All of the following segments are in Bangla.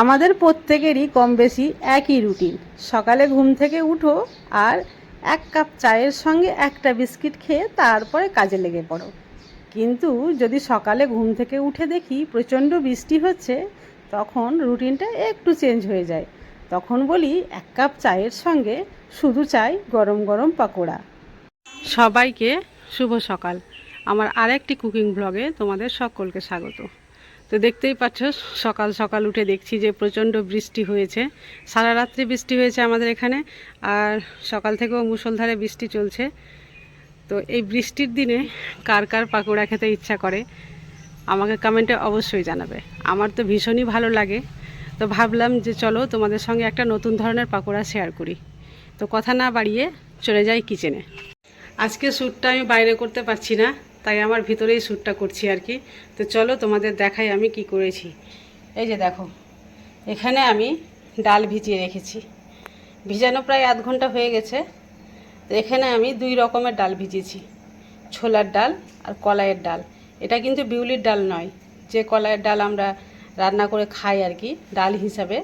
আমাদের প্রত্যেকেরই কম বেশি একই রুটিন। সকালে ঘুম থেকে উঠো আর এক কাপ চায়ের সঙ্গে একটা বিস্কিট খেয়ে তারপরে কাজে লেগে পড়ো। কিন্তু যদি সকালে ঘুম থেকে উঠে দেখি প্রচণ্ড বৃষ্টি হচ্ছে, তখন রুটিনটা একটু চেঞ্জ হয়ে যায়। তখন বলি এক কাপ চায়ের সঙ্গে শুধু চাই গরম গরম পাকোড়া। সবাইকে শুভ সকাল। আমার আরেকটি কুকিং ব্লগে তোমাদের সকলকে স্বাগত। তো দেখতেই পাচ্ছ, সকাল সকাল উঠে দেখছি যে প্রচণ্ড বৃষ্টি হয়েছে। সারা রাত্রি বৃষ্টি হয়েছে আমাদের এখানে, আর সকাল থেকেও মুষলধারে বৃষ্টি চলছে। তো এই বৃষ্টির দিনে কার কার পাকোড়া খেতে ইচ্ছা করে, আমাকে কমেন্টে অবশ্যই জানাবে। আমার তো ভীষণই ভালো লাগে। তো ভাবলাম যে চলো তোমাদের সঙ্গে একটা নতুন ধরনের পাকোড়া শেয়ার করি। তো কথা না বাড়িয়ে চলে যাই কিচেনে আজকে শ্যুটটা আমি বাইরে করতে পারছি না। তাই আমার ভিতরেই শ্যুটটা করছি আর কি। তো চলো তোমাদের দেখাই আমি কি করেছি। এই যে দেখো, এখানে আমি ডাল ভিজিয়ে রেখেছি। ভিজানো প্রায় আধ ঘণ্টা হয়ে গেছে। তো এখানে আমি দুই রকমের ডাল ভিজিয়েছি। ছোলার ডাল আর কলাইয়ের ডাল। এটা কিন্তু বিউলির ডাল নয়। যে কলাইয়ের ডাল আমরা রান্না করে খাই আর কি, ডাল হিসাবে,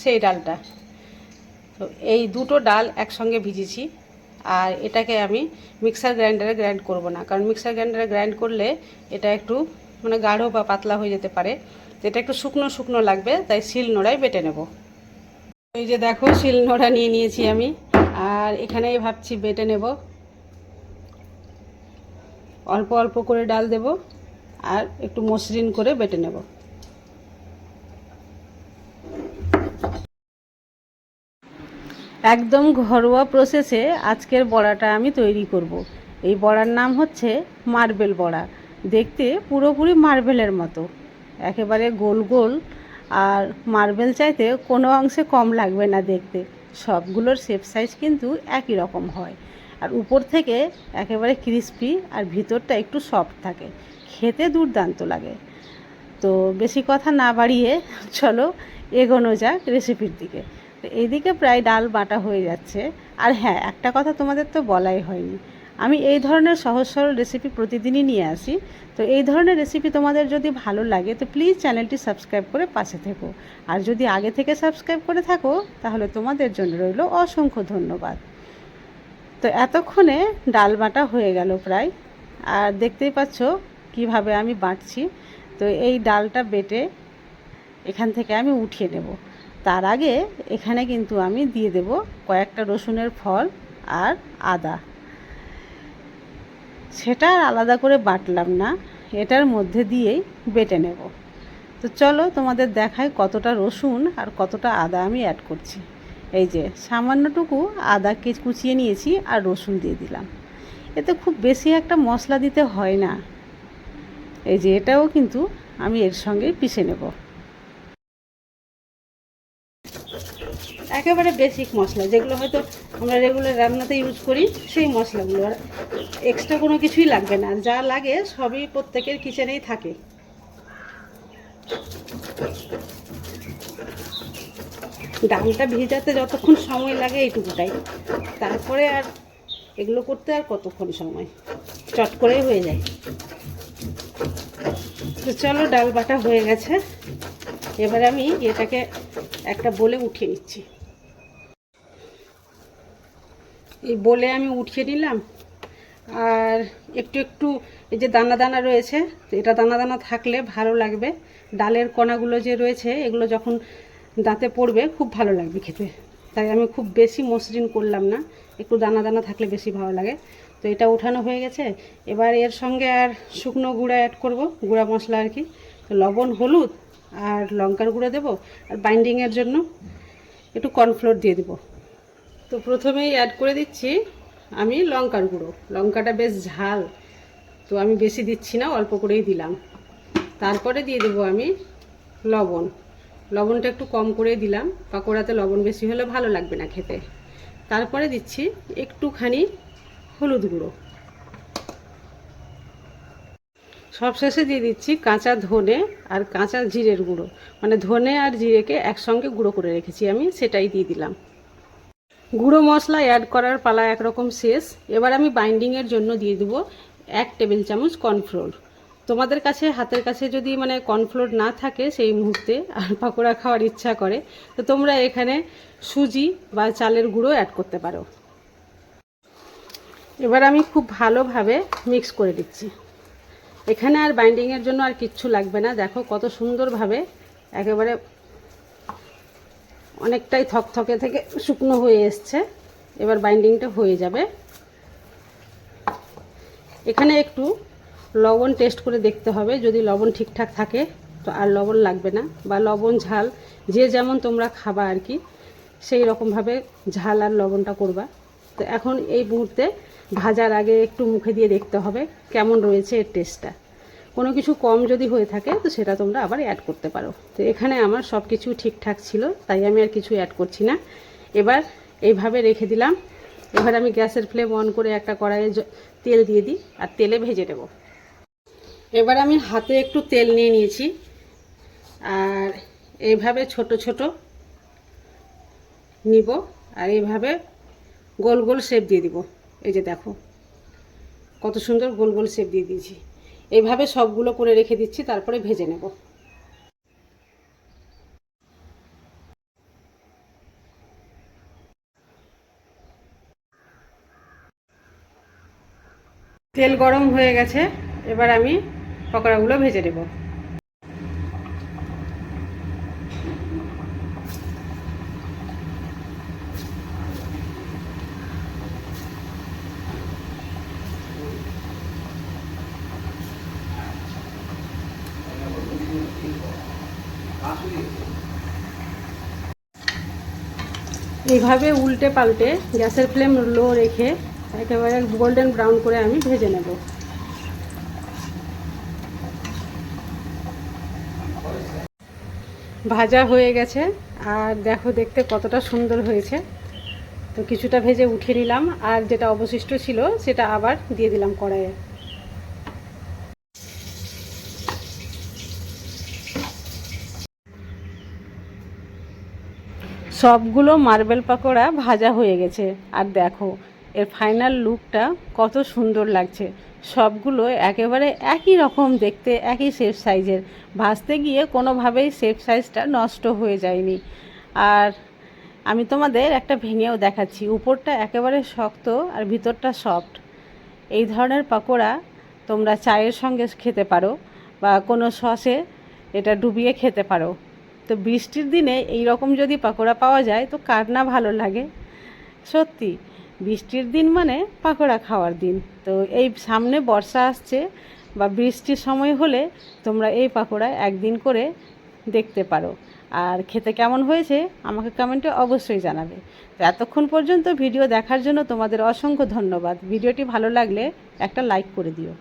সেই ডালটা। তো এই দুটো ডাল একসঙ্গে ভিজেছি আর এটাকে আমি মিক্সার গ্রাইন্ডারে গ্রাইন্ড করব না। কারণ মিক্সার গ্রাইন্ডারে গ্রাইন্ড করলে এটা একটু মানে গাঢ় বা পাতলা হয়ে যেতে পারে। এটা একটু শুকনো শুকনো লাগবে, তাই শিল নোড়ায় বেটে নেব। এই যে দেখো, শিল নোড়া নিয়ে নিয়েছি আমি। আর এখানেই ভাবছি বেটে নেব। অল্প অল্প করে ডাল দেব। আর একটু মসৃণ করে বেটে নেব। একদম ঘরোয়া প্রসেসে আজকের বড়াটা আমি তৈরি করব। এই বড়ার নাম হচ্ছে মার্বেল বড়া। দেখতে পুরোপুরি মার্বেলের মতো। একেবারে গোল গোল। আর মার্বেল চাইতে কোনো অংশে কম লাগবে না দেখতে। সবগুলোর শেপ সাইজ কিন্তু একই রকম হয়। আর উপর থেকে একেবারে ক্রিস্পি আর ভিতরটা একটু সফট থাকে। খেতে দুর্দান্ত লাগে। তো বেশি কথা না বাড়িয়ে চলো এগোনো যাক রেসিপির দিকে। তো এইদিকে প্রায় ডাল বাটা হয়ে যাচ্ছে। আর হ্যাঁ একটা কথা তোমাদের তো বলাই হয়নি। আমি এই ধরনের সহজ সরল রেসিপি প্রতিদিনই নিয়ে আসি। তো এই ধরনের রেসিপি তোমাদের যদি ভালো লাগে, তো প্লিজ চ্যানেলটি সাবস্ক্রাইব করে পাশে থেকো। আর যদি আগে থেকে সাবস্ক্রাইব করে থাকো, তাহলে তোমাদের জন্য রইল অসংখ্য ধন্যবাদ। তো এতক্ষণে ডাল বাটা হয়ে গেল প্রায়। আর দেখতেই পাচ্ছ কীভাবে আমি বাঁটছি। তো এই ডালটা বেটে এখান থেকে আমি উঠিয়ে নেব। তার আগে এখানে কিন্তু আমি দিয়ে দেব কয়েকটা রসুনের ফল আর আদা। সেটা আর আলাদা করে বাটলাম না, এটার মধ্যে দিয়েই বেটে নেব। তো চলো তোমাদের দেখাই কতটা রসুন আর কতটা আদা আমি অ্যাড করছি। এই যে সামান্যটুকু আদাকে কুচিয়ে নিয়েছি আর রসুন দিয়ে দিলাম। এতে খুব বেশি একটা মশলা দিতে হয় না। এই যে এটাও কিন্তু আমি এর সঙ্গে পিষে নেব। একেবারে বেসিক মশলা, যেগুলো হয়তো আমরা রেগুলার রান্নাতে ইউজ করি, সেই মশলাগুলো। আর এক্সট্রা কোনো কিছুই লাগবে না, যা লাগে সবই প্রত্যেকের কিচেনেই থাকে। ডালটা ভিজাতে যতক্ষণ সময় লাগে এইটুকুটাই। তারপরে আর এগুলো করতে আর কতক্ষণ সময়? চট করেই হয়ে যায়। তো চলো ডাল বাটা হয়ে গেছে। এবার আমি এটাকে একটা বলে উঠিয়ে নিচ্ছি। এই বলে আমি উঠিয়ে নিলাম। আর একটু একটু এই যে দানা দানা রয়েছে, এটা দানা দানা থাকলে ভালো লাগবে। ডালের কণাগুলো যে রয়েছে, এগুলো যখন দাঁতে পড়বে, খুব ভালো লাগবে খেতে। তাই আমি খুব বেশি মসৃণ করলাম না, একটু দানা দানা থাকলে বেশি ভালো লাগে। তো এটা উঠানো হয়ে গেছে। এবার এর সঙ্গে আর শুকনো গুঁড়া অ্যাড করব, গুঁড়া মশলা আর কি। লবণ, হলুদ আর লঙ্কার গুঁড়ো দেবো। আর বাইন্ডিংয়ের জন্য একটু কর্নফ্লোর দিয়ে দেবো। তো প্রথমেই অ্যাড করে দিচ্ছি আমি লঙ্কার গুঁড়ো। লঙ্কাটা বেশ ঝাল। তো আমি বেশি দিচ্ছি না, অল্প করেই দিলাম। তারপরে দিয়ে দেবো আমি লবণ। লবণটা একটু কম করেই দিলাম। পাকোড়াতে লবণ বেশি হলে ভালো লাগবে না খেতে। তারপরে দিচ্ছি একটুখানি হলুদ গুঁড়ো। সবশেষে দিয়ে দিচ্ছি কাঁচা ধনে আর কাঁচা জিরের গুঁড়ো। মানে ধনে আর জিরেকে একসঙ্গে গুঁড়ো করে রেখেছি আমি, সেটাই দিয়ে দিলাম। গুঁড়ো মশলা অ্যাড করার পালা একরকম শেষ। এবার আমি বাইন্ডিংয়ের জন্য দিয়ে দেবো এক টেবিল চামচ কর্নফ্লোর তোমাদের কাছে, হাতের কাছে যদি মানে কর্নফ্লোর না থাকে সেই মুহূর্তে আর পাকোড়া খাওয়ার ইচ্ছা করে, তো তোমরা এখানে সুজি বা চালের গুঁড়ো অ্যাড করতে পারো। এবার আমি খুব ভালোভাবে মিক্স করে দিচ্ছি। এখানে আর বাইন্ডিংয়ের জন্য আর কিচ্ছু লাগবে না। দেখো কত সুন্দরভাবে একেবারে অনেকটাই থকথকে থেকে শুকনো হয়ে এসছে। এবার বাইন্ডিংটা হয়ে যাবে। এখানে একটু লবণ টেস্ট করে দেখতে হবে। যদি লবণ ঠিকঠাক থাকে, তো আর লবণ লাগবে না। বা লবণ ঝাল, যে যেমন তোমরা খাবা আর কি, সেই রকমভাবে ঝাল আর লবণটা করবা। তো এখন এই মুহূর্তে ভাজার আগে একটু মুখে দিয়ে দেখতে হবে, কেমন রয়েছে এর টেস্টটা কোনো কিছু কম যদি হয়ে থাকে, তো সেটা তোমরা আবার অ্যাড করতে পারো। তো এখানে আমার সব কিছু ঠিকঠাক ছিল, তাই আমি আর কিছু অ্যাড করছি না। এবার এইভাবে রেখে দিলাম। এবার আমি গ্যাসের ফ্লেম অন করে একটা কড়াইয়ে তেল দিয়ে দিই, আর তেলে ভেজে নেব। এবার আমি হাতে একটু তেল নিয়ে নিয়েছি। আর এইভাবে ছোট ছোট নিব, আর এইভাবে গোল গোল শেপ দিয়ে দিব। এই যে দেখো, কত সুন্দর গোল গোল শেপ দিয়ে দিয়েছি। এইভাবে সবগুলো করে রেখে দিচ্ছি, তারপরে ভেজে নেব। তেল গরম হয়ে গেছে, এবার আমি পকোড়াগুলো ভেজে নেব। এইভাবে উল্টে পাল্টে গ্যাসের ফ্লেম লো রেখে একেবারে গোল্ডেন ব্রাউন করে আমি ভেজে নেব। ভাজা হয়ে গেছে আর দেখো দেখতে কতটা সুন্দর হয়েছে। তো কিছুটা ভেজে উঠিয়ে নিলাম আর যেটা অবশিষ্ট ছিল সেটা আবার দিয়ে দিলাম কড়াইয়ে। সবগুলো মার্বেল পাকোড়া ভাজা হয়ে গেছে। আর দেখো, এর ফাইনাল লুকটা কত সুন্দর লাগছে। সবগুলো একেবারে একই রকম দেখতে, একই শেপ সাইজের ভাজতে গিয়ে কোনোভাবেই শেপ সাইজটা নষ্ট হয়ে যায়নি। আর আমি তোমাদের একটা ভেঙেও দেখাচ্ছি। উপরটা একেবারে শক্ত আর ভিতরটা সফট এই ধরনের পাকোড়া তোমরা চায়ের সঙ্গে খেতে পারো বা কোনো সসে এটা ডুবিয়ে খেতে পারো। তো বৃষ্টির দিনে এই রকম যদি পাকোড়া পাওয়া যায়, তো কার না ভালো লাগে? সত্যি, বৃষ্টির দিন মানে পাকোড়া খাওয়ার দিন। তো এই সামনে বর্ষা আসছে বা বৃষ্টির সময় হলে তোমরা এই পাকোড়া একদিন করে দেখতে পারো। আর খেতে কেমন হয়েছে আমাকে কমেন্টে অবশ্যই জানাবে। তো এতক্ষণ পর্যন্ত ভিডিও দেখার জন্য তোমাদের অসংখ্য ধন্যবাদ। ভিডিওটি ভালো লাগলে একটা লাইক করে দিও।